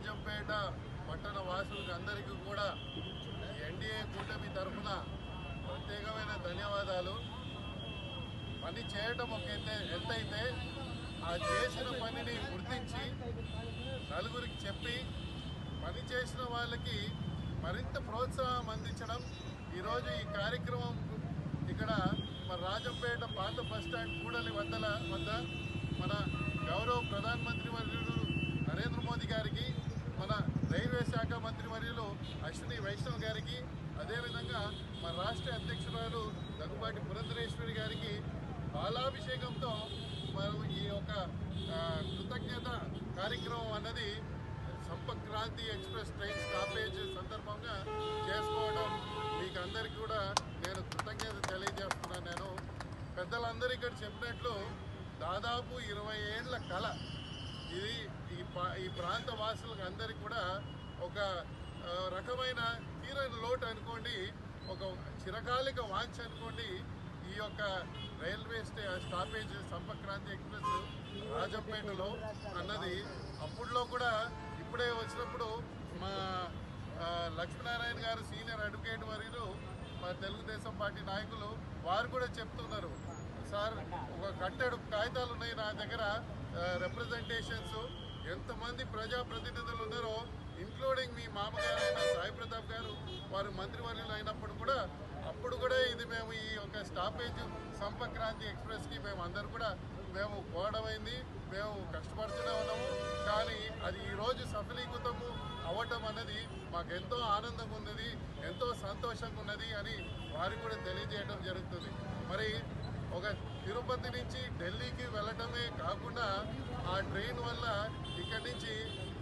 రాజంపేట పట్టణ వాసులకు అందరికీ కూడా ఎన్డీఏ కూటమి తరఫున ప్రత్యేకమైన ధన్యవాదాలు. పని చేయటం ఒక ఎంతైతే ఆ చేసిన పనిని గుర్తించి నలుగురికి చెప్పి పని చేసిన వాళ్ళకి మరింత ప్రోత్సాహం అందించడం. ఈరోజు ఈ కార్యక్రమం ఇక్కడ మన రాజంపేట పాత బస్టాండ్ కూడలి వద్దల వద్ద మన గౌరవ ప్రధానమంత్రి వర్యుడు నరేంద్ర మోదీ గారికి మన రైల్వే శాఖ మంత్రి వర్యులు అశ్విని వైష్ణవ్ గారికి అదేవిధంగా మన రాష్ట్ర అధ్యక్షురాలు దగ్గుబాటి పురంధరేశ్వరి గారికి బాలాభిషేకంతో మనం ఈ యొక్క కృతజ్ఞత కార్యక్రమం అన్నది సంపక్రాంతి ఎక్స్ప్రెస్ ట్రైన్ స్టాపేజ్ సందర్భంగా చేసుకోవడం మీకు అందరికీ కూడా నేను కృతజ్ఞత తెలియజేస్తున్నాను. నేను పెద్దలందరూ ఇక్కడ చెప్పినట్లు దాదాపు ఇరవై ఏళ్ళ కళ ప్రాంత వాసులకు అందరికీ కూడా ఒక రకమైన తీరని లోటు అనుకోండి ఒక చిరకాలిక వాంఛ అనుకోండి ఈ యొక్క railway stay stoppage Sampark Kranti express రాజంపేటలో అన్నది అప్పుడులో కూడా ఇప్పుడే వచ్చినప్పుడు మా లక్ష్మీనారాయణ గారు సీనియర్ అడ్వకేట్ వర్యులు మా తెలుగుదేశం పార్టీ నాయకులు వారు కూడా చెప్తున్నారు. సార్ ఒక కట్టెడు కాగితాలు ఉన్నాయి నా దగ్గర రిప్రజెంటేషన్స్ ఎంతమంది ప్రజాప్రతినిధులు ఉన్నారో ఇంక్లూడింగ్ మీ మామగారు సాయి ప్రతాప్ గారు వారు మంత్రివర్యులు అయినప్పుడు కూడా అప్పుడు కూడా ఇది మేము ఈ యొక్క స్టాపేజ్ సంపక్రాంతి ఎక్స్ప్రెస్కి మేము అందరు కూడా మేము పోవడమైంది మేము కష్టపడుతూనే ఉన్నాము. కానీ అది ఈరోజు సఫలీకృతము అవ్వటం అన్నది మాకెంతో ఆనందంగా ఉన్నది ఎంతో సంతోషంగా ఉన్నది అని వారికి కూడా తెలియజేయడం జరుగుతుంది. మరి ఒక తిరుపతి నుంచి ఢిల్లీకి వెళ్ళటమే కాకుండా ఆ ట్రైన్ వల్ల ఇక్కడి నుంచి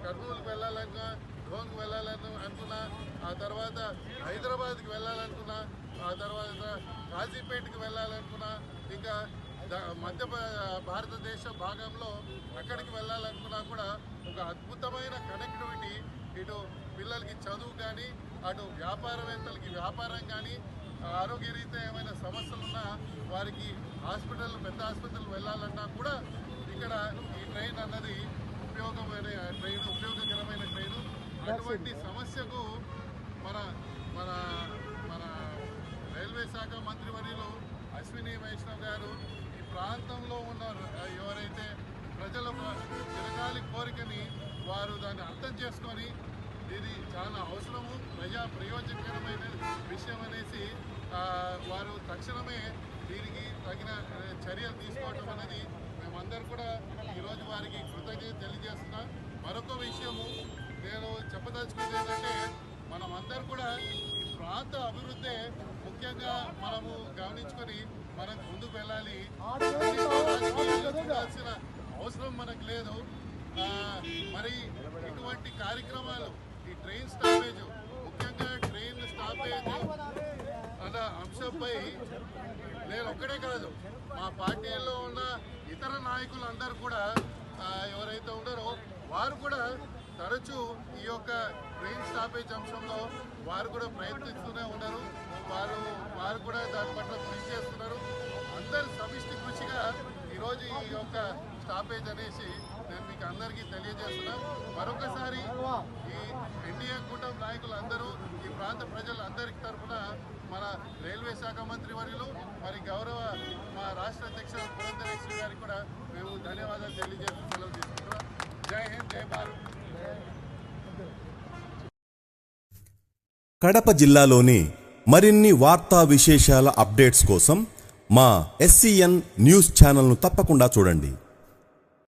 కర్నూలుకి వెళ్ళాలన్నా ఢోంగ్ వెళ్ళాలను అనుకున్నా ఆ తర్వాత హైదరాబాద్కి వెళ్ళాలనుకున్నా ఆ తర్వాత కాజీపేటకి వెళ్ళాలనుకున్నా ఇంకా మధ్య భారతదేశ భాగంలో అక్కడికి వెళ్ళాలనుకున్నా కూడా ఒక అద్భుతమైన కనెక్టివిటీ ఇటు పిల్లలకి చదువు కానీ అటు వ్యాపారవేత్తలకి వ్యాపారం కానీ ఆరోగ్యరీత్యా ఏమైనా సమస్యలు ఉన్నా వారికి హాస్పిటల్ పెద్ద హాస్పిటల్ వెళ్ళాలన్నా కూడా ఇక్కడ ఈ ట్రైన్ అన్నది ఉపయోగమైన ట్రైన్ ఉపయోగకరమైన ట్రైన్. అటువంటి సమస్యకు మన మన మన రైల్వే శాఖ మంత్రివర్యులు అశ్విని వైష్ణవ్ గారు ఈ ప్రాంతంలో ఉన్న ఎవరైతే ప్రజల చిరకాలి కోరికని వారు దాన్ని అర్థం చేసుకొని ఇది చాలా అవసరము ప్రజా ప్రయోజనకరమైన విషయం అనేసి వారు తక్షణమే దీనికి తగిన చర్యలు తీసుకోవడం అనేది మేమందరం కూడా ఈరోజు వారికి కృతజ్ఞత తెలియజేస్తున్నా. మరొక విషయము నేను చెప్పదలుచుకుంది ఏంటంటే కూడా ఈ ప్రాంత అభివృద్ధి ముఖ్యంగా మనము గమనించుకొని మనం ముందుకు వెళ్ళాలి. చూడాల్సిన అవసరం మనకు లేదు. మరి ఇటువంటి కార్యక్రమాలు ఈ ట్రైన్ స్టాపేజ్ ముఖ్యంగా ట్రైన్ స్టాపేజ్ అన్న అంశంపై నేను ఒక్కడే కాదు మా పార్టీలో ఉన్న ఇతర నాయకులందరూ కూడా ఎవరైతే ఉన్నారో వారు కూడా తరచూ ఈ యొక్క ట్రైన్ స్టాపేజ్ అంశంలో వారు కూడా ప్రయత్నిస్తూనే ఉన్నారు. వారు వారు కూడా దాని పట్ల కృషి చేస్తున్నారు. అందరు సమిష్టి కృషిగా ఈరోజు ఈ యొక్క స్టాపేజ్ అనేసి నేను మీకు అందరికీ తెలియజేస్తున్నాను మరొకసారి ఈ ఎన్డీఏ కూటమి నాయకులందరూ ప్రాంత ప్రజలందరికీ తరఫున మన రైల్వే శాఖ మంత్రి వర్యులు మరి గౌరవ మా రాష్ట్ర అధ్యక్షుడు పురంధరేశ్వరి గారికి కూడా మేము ధన్యవాదాలు తెలియజేస్తూ సెలవు తీసుకుంటున్నాం. జై హింద్ జై భారత్. కడప జిల్లాలోని మరిన్ని వార్తా విశేషాల అప్డేట్స్ కోసం మా ఎస్సీఎన్ న్యూస్ ఛానల్ను తప్పకుండా చూడండి.